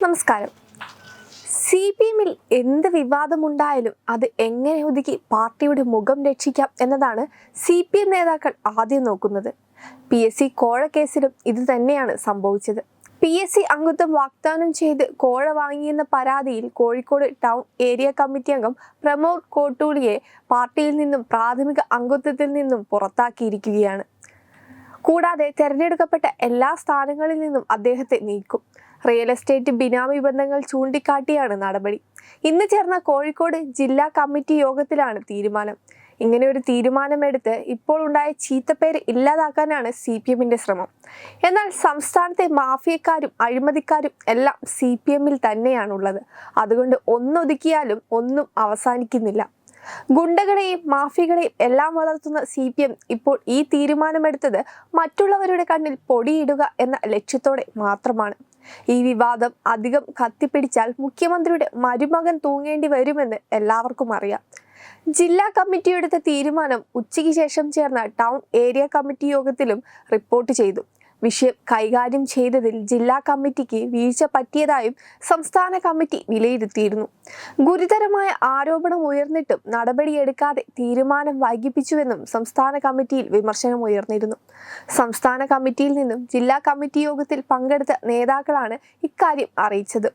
നമസ്കാരം. C P എമ്മിൽ എന്ത് വിവാദമുണ്ടായാലും അത് എങ്ങനെ ഒതുക്കി പാർട്ടിയുടെ മുഖം രക്ഷിക്കാം എന്നതാണ് സി പി എം നേതാക്കൾ ആദ്യം നോക്കുന്നത്. പി എസ് സി കോഴ കേസിലും ഇത് തന്നെയാണ് സംഭവിച്ചത്. പി എസ് സി അംഗത്വം വാഗ്ദാനം ചെയ്ത് കോഴ വാങ്ങിയെന്ന പരാതിയിൽ കോഴിക്കോട് ടൗൺ ഏരിയ കമ്മിറ്റി അംഗം പ്രമോദ് കോട്ടൂളിയെ പാർട്ടിയിൽ നിന്നും പ്രാഥമിക അംഗത്വത്തിൽ നിന്നും പുറത്താക്കിയിരിക്കുകയാണ്. കൂടാതെ തെരഞ്ഞെടുക്കപ്പെട്ട എല്ലാ സ്ഥാനങ്ങളിൽ നിന്നും അദ്ദേഹത്തെ നീക്കും. റിയൽ എസ്റ്റേറ്റ് ബിനാമി ബന്ധങ്ങൾ ചൂണ്ടിക്കാട്ടിയാണ് നടപടി. ഇന്ന് ചേർന്ന കോഴിക്കോട് ജില്ലാ കമ്മിറ്റി യോഗത്തിലാണ് തീരുമാനം. ഇങ്ങനെ ഒരു തീരുമാനമെടുത്ത് ഇപ്പോൾ ഉണ്ടായ ചീത്തപ്പേര് ഇല്ലാതാക്കാനാണ് സി പി എമ്മിന്റെ ശ്രമം. എന്നാൽ സംസ്ഥാനത്തെ മാഫിയക്കാരും അഴിമതിക്കാരും എല്ലാം സി പി എമ്മിൽ തന്നെയാണുള്ളത്. അതുകൊണ്ട് ഒന്നൊതുക്കിയാലും ഒന്നും അവസാനിക്കുന്നില്ല. ഗുണ്ടകളെയും മാഫിയകളെയും എല്ലാം വളർത്തുന്ന സി പി എം ഇപ്പോൾ ഈ തീരുമാനമെടുത്തത് മറ്റുള്ളവരുടെ കണ്ണിൽ പൊടിയിടുക എന്ന ലക്ഷ്യത്തോടെ മാത്രമാണ്. ഈ വിവാദം അധികം കത്തിപ്പിടിച്ചാൽ മുഖ്യമന്ത്രിയുടെ മരുമകൻ തൂങ്ങേണ്ടി വരുമെന്ന് എല്ലാവർക്കും അറിയാം. ജില്ലാ കമ്മിറ്റി എടുത്ത തീരുമാനം ഉച്ചയ്ക്ക് ശേഷം ചേർന്ന ടൗൺ ഏരിയ കമ്മിറ്റി യോഗത്തിലും റിപ്പോർട്ട് ചെയ്തു. വിഷയം കൈകാര്യം ചെയ്തതിൽ ജില്ലാ കമ്മിറ്റിക്ക് വീഴ്ച പറ്റിയതായും സംസ്ഥാന കമ്മിറ്റി വിലയിരുത്തിയിരുന്നു. ഗുരുതരമായ ആരോപണം ഉയർന്നിട്ടും നടപടിയെടുക്കാതെ തീരുമാനം വൈകിപ്പിച്ചുവെന്നും സംസ്ഥാന കമ്മിറ്റിയിൽ വിമർശനം ഉയർന്നിരുന്നു. സംസ്ഥാന കമ്മിറ്റിയിൽ നിന്നും ജില്ലാ കമ്മിറ്റി യോഗത്തിൽ പങ്കെടുത്ത നേതാക്കളാണ് ഇക്കാര്യം അറിയിച്ചത്.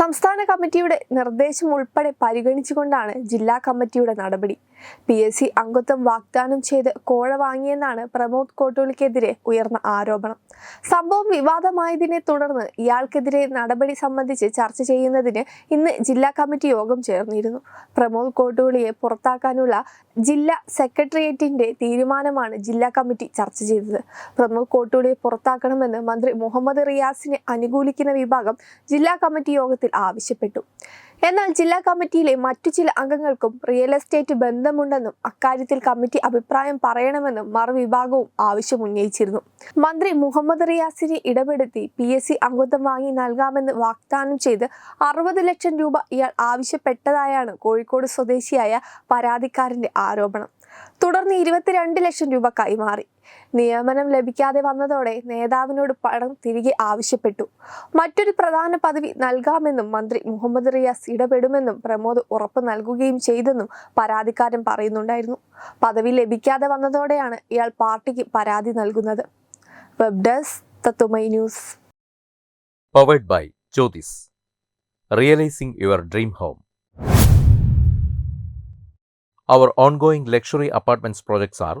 സംസ്ഥാന കമ്മിറ്റിയുടെ നിർദ്ദേശം ഉൾപ്പെടെ പരിഗണിച്ചുകൊണ്ടാണ് ജില്ലാ കമ്മിറ്റിയുടെ നടപടി. പി എസ് സി അംഗത്വം വാഗ്ദാനം ചെയ്ത് കോഴ വാങ്ങിയെന്നാണ് പ്രമോദ് കോട്ടൂളിക്കെതിരെ ഉയർന്ന ആരോപണം. സംഭവം വിവാദമായതിനെ തുടർന്ന് ഇയാൾക്കെതിരെ നടപടി സംബന്ധിച്ച് ചർച്ച ചെയ്യുന്നതിന് ഇന്ന് ജില്ലാ കമ്മിറ്റി യോഗം ചേർന്നിരുന്നു. പ്രമോദ് കോട്ടൂളിയെ പുറത്താക്കാനുള്ള ജില്ലാ സെക്രട്ടേറിയറ്റിന്റെ തീരുമാനമാണ് ജില്ലാ കമ്മിറ്റി ചർച്ച ചെയ്തത്. പ്രമോദ് കോട്ടൂളിയെ പുറത്താക്കണമെന്ന് മന്ത്രി മുഹമ്മദ് റിയാസിനെ അനുകൂലിക്കുന്ന വിഭാഗം ജില്ലാ കമ്മിറ്റി യോഗത്തിൽ ആവശ്യപ്പെട്ടു. എന്നാൽ ജില്ലാ കമ്മിറ്റിയിലെ മറ്റു ചില അംഗങ്ങൾക്കും റിയൽ എസ്റ്റേറ്റ് ബന്ധമുണ്ടെന്നും അക്കാര്യത്തിൽ കമ്മിറ്റി അഭിപ്രായം പറയണമെന്നും മറുവിഭാഗവും ആവശ്യമുന്നയിച്ചിരുന്നു. മന്ത്രി മുഹമ്മദ് റിയാസിനെ ഇടപെടുത്തി പി എസ് സി അംഗത്വം വാങ്ങി നൽകാമെന്ന് വാഗ്ദാനം ചെയ്ത് അറുപത് ലക്ഷം രൂപ ഇയാൾ ആവശ്യപ്പെട്ടതായാണ് കോഴിക്കോട് സ്വദേശിയായ പരാതിക്കാരന്റെ ആരോപണം. തുടർന്ന് ഇരുപത്തിരണ്ട് ലക്ഷം രൂപ കൈമാറി. നിയമനം ലഭിക്കാതെ വന്നതോടെ നേതാവിനോട് പണം തിരികെ ആവശ്യപ്പെട്ടു. മറ്റൊരു പ്രധാന പദവി നൽകാമെന്നും മന്ത്രി മുഹമ്മദ് റിയാസ് ഇടപെടുമെന്നും പ്രമോദ് ഉറപ്പ് നൽകുകയും ചെയ്തെന്നും പരാതിക്കാരൻ പറയുന്നുണ്ടായിരുന്നു. പദവി ലഭിക്കാതെ വന്നതോടെയാണ് ഇയാൾ പാർട്ടിക്ക് പരാതി നൽകുന്നത്. Web news. Powered by Jyothis realising your dream home Our ongoing luxury apartments projects are